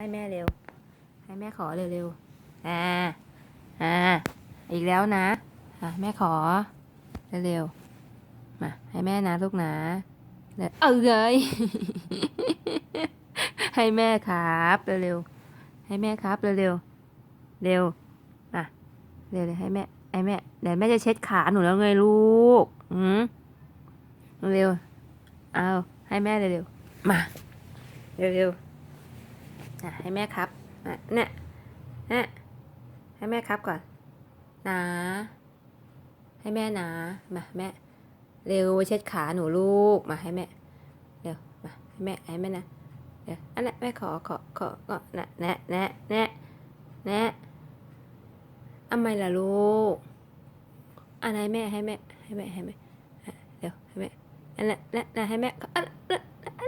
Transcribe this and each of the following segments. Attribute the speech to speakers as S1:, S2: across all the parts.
S1: ให้แม่เร็ว ให้แม่ขอเร็วๆ อ่า อ่า อีกแล้วนะ อะแม่ขอ เร็วๆ มา ให้แม่นะลูกนะเดี๋ยวเอเลย ให้แม่ครับเร็วๆ ให้แม่ครับเร็วๆ เร็ว อะ เร็วๆให้แม่ ให้แม่เดี๋ยวแม่จะเช็ดขาหนูแล้วไงลูก อืมเร็ว เอาให้แม่เร็วๆ มา เร็วๆ ให้แม่ครับอะเนี่ยเนี่ยให้แม่ครับก่อนนะให้แม่นะมาแม่ เร็วเช็ดขาหนูลูกมาให้แม่เร็วมาให้แม่ให้แม่นะเดี๋ยวอันนั้นแม่ขอขอขอขอนะแนะแนะแนะแนะทำไมล่ะลูกอันไหนแม่ให้แม่ให้แม่ให้แม่เดี๋ยวให้แม่อันนั้นะนะให้แม่อันนั้น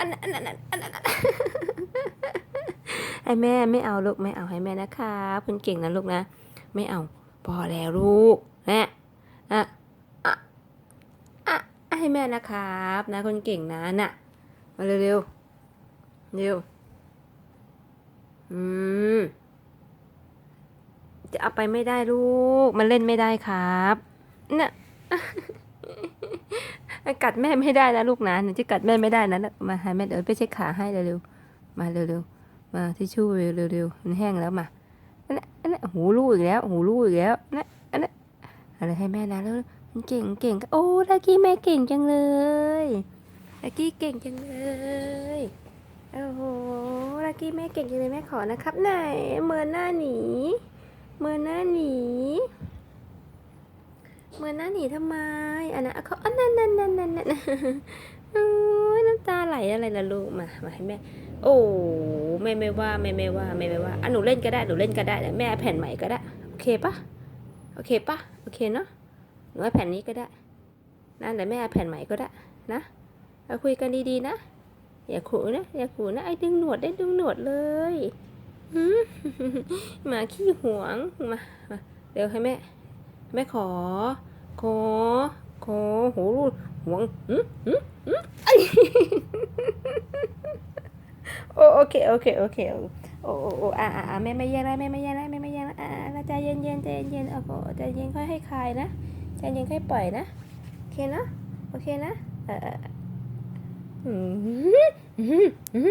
S1: อันนั้นอันนั้นอันนั้นให้แม่ไม่เอาลูกไม่เอาให้แม่นะครับคุณเก่งนะลูกนะ ไม่เอาพอแล้วลูกแม่อะอะอะให้แม่นะครับนะคนเก่งนะน่ะมาเร็วเร็วเร็วอืมจะเอาไปไม่ได้ลูก มันเล่นไม่ได้ครับน่ะ กัดแม่ไม่ได้นะลูกนะหนูจะกัดแม่ไม่ได้นะมาห้แม่เดี๋ยวไปเช็ดขาให้เร็วๆมาเร็วๆมาทิชชู่เร็วๆมันแห้งแล้วมาอันนั้นอันนั้นหูรูดอีกแล้วหูรูดอีกแล้วนะอันนั้นอะไรให้แม่นะแล้วมันเก่งเก่งโอ้ลักกี้แม่เก่งจังเลยลักกี้เก่งจังเลยโอ้โหลักกี้แม่เก่งจังเลยแม่ขอนะครับไหนเมินหน้าหนีเมินหน้าหนี เมินหน้าหนีทำไม อันนั้นเขาอันนั้นนั่นนั่นนั่นนั่นโอ้ยน้ำตาไหลอะไรล่ะลูก มา มาให้แม่ โอ้แม่ไม่ว่าแม่ไม่ว่าแม่ไม่ว่าอะหนูเล่นก็ได้หนูเล่นก็ได้แต่แม่แผ่นใหม่ก็ได้ โอเคปะโอเคปะโอเคเนาะ หนูแผ่นนี้ก็ได้นะแต่แม่แผ่นใหม่ก็ได้ นะเราคุยกันดีๆนะ อย่าขู่นะ อย่าขู่นะ ไอ้ดึงหนวดได้ดึงหนวดเลยหมหมาขี้หวงมามา เดี๋ยวให้แม่ แม่ขอ ขอ ขอโหหวงหืมหืมหืมไอ้โอโอเคโอเคโอเคโอโอ้โอ้อ่าอ่าแม่ไม่แย่งแล้วแม่ไม่แย่งแล้วแม่ไม่แย่งแล้วอ่าอ่าใจเย็นเย็นใจเย็นเย็นโอ้โหใจเย็นค่อยให้คลายนะใจเย็นค่อยปล่อยนะโอเคนะโอเคนะเออเอออืม